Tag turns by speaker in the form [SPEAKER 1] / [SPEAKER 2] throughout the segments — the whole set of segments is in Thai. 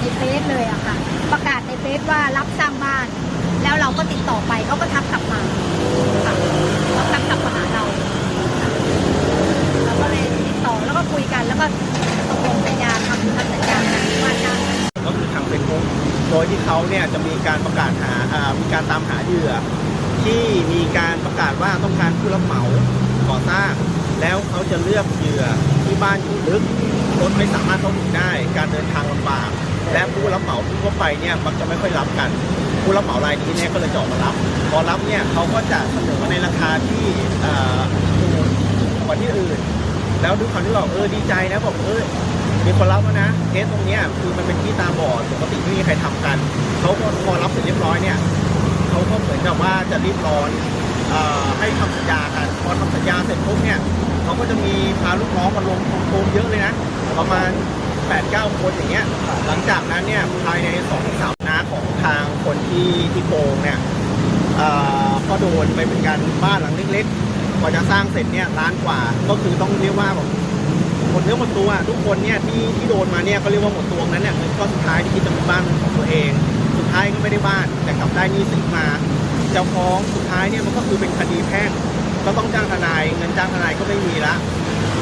[SPEAKER 1] ในเฟซเลยอะค่ะ ประกาศในเฟซว่ารับสร้างบ้าน แล้วเราก็ติดต่อไปเขาก็ทักกลับมาค่ะเขาทักกลับมาหาเราเราก็เลยติดต่อแล้วก็คุยกันแล้วก็ตกลงสัญญาทำทำสัญญากันว่าจ้าง
[SPEAKER 2] ก็คือทางเฟซบุ๊กโดยที่เขาเนี่ยจะมีการประกาศหาอ่ามีการตามหาเหยื่อ ที่มีการประกาศว่าต้องการผู้รับเหมาก่อสร้าง แล้วเขาจะเลือกเหยื่อที่บ้านอยู่ลึกรถไม่สามารถเข้าถึงได้ การเดินทาง รับเหมาทั่วไปเนี่ยมักจะไม่ค่อยรับกัน ผู้รับเหมารายนี้เนี่ยก็เลยจอมารับ พอรับเนี่ยเขาก็จะเสนอในราคาที่ก่อถูกกว่าที่อื่น แล้วด้วยความที่เราเออดีใจนะบอกเออมีคนรับแล้วนะเคสตรงเนี้ยคือมันเป็นที่ตาบอดปกติไม่มีใครทำกันเขาก็พอรับเสร็จเรียบร้อยเนี่ยเขาก็เหมือนกับว่าจะรีบร้อนออให้ทำสัญญากันพอทำสัญญาเสร็จปุ๊บเนี่ยเขาก็จะมีพาลูกน้องมาลงโกงเยอะเลยนะประมาณ 8-9 คนอย่างเงี้ย หลังจากนั้นเนี่ยภายใน2-3สามนาของทางคนที่ที่โกงเนี่ยเอ่อก็โดนไปเป็นการบ้านหลังเล็กๆกว่าจะสร้างเสร็จเนี่ยล้านกว่า ก็คือต้องเรียกว่าแบบหมดเนื้อหมดตัวทุกคนเนี่ยที่ที่โดนมาเนี่ยก็เรียกว่าหมดตัวนั้นเนี่ยเงินก้อนสุดท้ายที่คิดจะมีบ้านของตัวเอง สุดท้ายก็ไม่ได้บ้านแต่กลับได้นี้สินมาจะฟ้องสุดท้ายเนี่ยมันก็คือเป็นคดีแพ่ง ก็ต้องจ้างทนายเงินจ้างทนายก็ไม่มีละ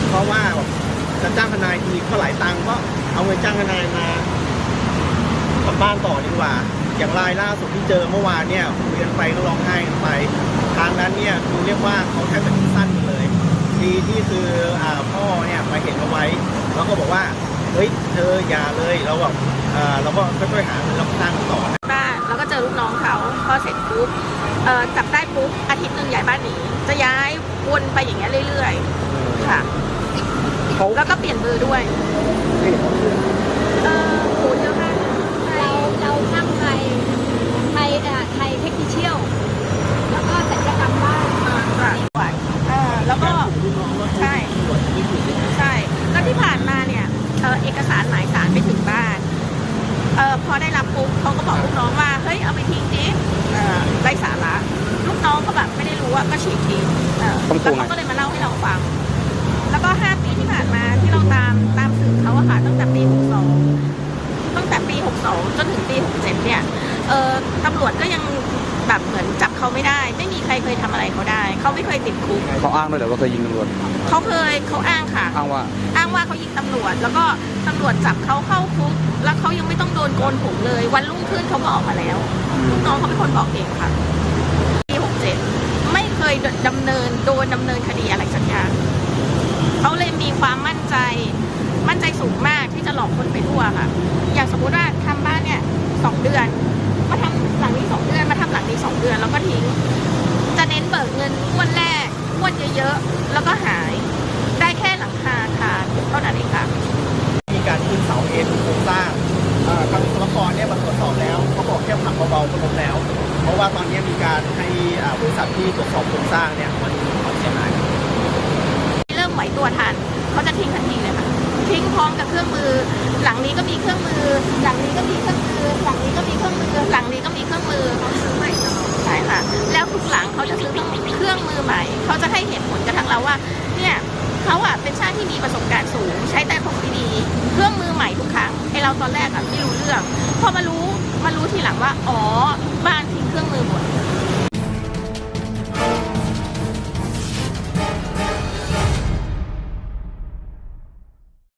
[SPEAKER 2] เพราะว่าแบบจะจ้างทนายทีก็หลายตังค์ก็ เอาเงินจ้างทนายมากลับบ้านต่อดีกว่า อย่างรายล่าสุดที่เจอเมื่อวานเนี่ยคุยกันไปก็ร้องไห้กันไปทางนั้นเนี่ยคือเรียกว่าเขาแทบจะคิดสั้นกันเลย ดีที่คืออ่าพ่อเนี่ยมาเห็นเอาไว้ แล้วก็บอกว่าเฮ้ยเธออย่าเลยเราแบบอ่าเราก็ค่อยๆหาเงินแล้วก็สร้างต่อนะ
[SPEAKER 3] บ้านแล้วก็เจอลูกน้องเขาพอเสร็จปุ๊บเอ่อจับได้ปุ๊บอาทิตย์หนึ่งย้ายบ้านหนีจะย้ายวนไปอย่างเงี้ยเรื่อย ๆ ค่ะ
[SPEAKER 2] เขา
[SPEAKER 3] แล้วก็เปลี่ยนเบอร์ด้วยเออโหเยอะมาก
[SPEAKER 1] เราเราช่างไทยไทยเอ่อไทยเทคนิคเชียลแล้วก็ศัลยกรรมบ้าน
[SPEAKER 3] ค่ะเออแล้วก็ใช่ใช่แล้วที่ผ่านมาเนี่ยเอ่อเอกสารหมายสารไปถึงบ้านเออพอได้รับปุ๊บเขาก็บอกลูกน้องว่าเฮ้ยเอาไปทิ้งดิเออไร้สาระลูกน้องก็แบบไม่ได้รู้ว่าก็ฉีกทิ้งเออ
[SPEAKER 4] ต้อง
[SPEAKER 3] แล้ว
[SPEAKER 4] ทวงไง
[SPEAKER 3] เขาก็เลยมาเล่าให้เราฟัง แล้วก็ห้าปีที่ผ่านมาที่เราตามตามสืบเขาอะค่ะ ตั้งแต่ปี 62 ตั้งแต่ปี 62 จนถึงปี 67 เนี่ยเออตำรวจก็ยังแบบเหมือนจับเขาไม่ได้ ไม่มีใครเคยทำอะไรเขาได้ เขาไม่เคยติดคุก
[SPEAKER 4] เขาอ้างด้วยเหรอว่าเคยยิงตำรวจ
[SPEAKER 3] เขาเคยเขาอ้างค่ะ
[SPEAKER 4] อ้างว่า
[SPEAKER 3] อ้างว่าเขายิงตำรวจ แล้วก็ตำรวจจับเขาเข้าคุก แล้วเขายังไม่ต้องโดนโกนผมเลย วันรุ่งขึ้นเขาก็ออกมาแล้วลูกน้องเขาเป็นคนบอกเองค่ะ ปี 67 ไม่เคยดำเนินโดนดำเนินคดีอะไรสักอย่าง เขาเลยมีความมั่นใจ มั่นใจสูงมากที่จะหลอกคนไปทั่วค่ะ อย่างสมมุติว่าทำบ้านเนี่ยสองเดือน มาทำหลังนี้สองเดือน มาทำหลังนี้สองเดือนแล้วก็ทิ้ง จะเน้นเบิกเงินงวดแรกงวดเยอะๆ แล้วก็หาย ได้แค่หลังคาอาคาเท่านั้นเองค่ะ
[SPEAKER 2] มีการขึ้นเสาเอ็นโครงสร้างอ่าทางวิศวกรเนี่ยมาตรวจสอบแล้วเขาบอกแค่ผักเบาๆก็ล้มแล้ว เพราะว่าตอนนี้มีการให้อ่าบริษัทที่ตรวจสอบโครงสร้างเนี่ยมันมีความเสียหาย
[SPEAKER 3] เริ่ม ไหวตัวทันเขาจะทิ้งทันทีเลยค่ะทิ้งพร้อมกับเครื่องมือ หลังนี้ก็มีเครื่องมือ หลังนี้ก็มีเครื่องมือ หลังนี้ก็มีเครื่องมือ หลังนี้ก็มีเครื่องมือเขาซื้อใหม่ตลอดใช่ค่ะแล้วทุกหลังเขาจะซื้อเครื่องเครื่องมือใหม่เขาจะให้เหตุผลกับทางเราว่าเนี่ยเขาอะเป็นช่างที่มีประสบการณ์สูง ใช้แต่ของดีๆเครื่องมือใหม่ทุกครั้งไอเราตอนแรกอะไม่รู้เรื่องพอมารู้มารู้ทีหลังว่าอ๋อบ้านทิ้งเครื่องมือหมด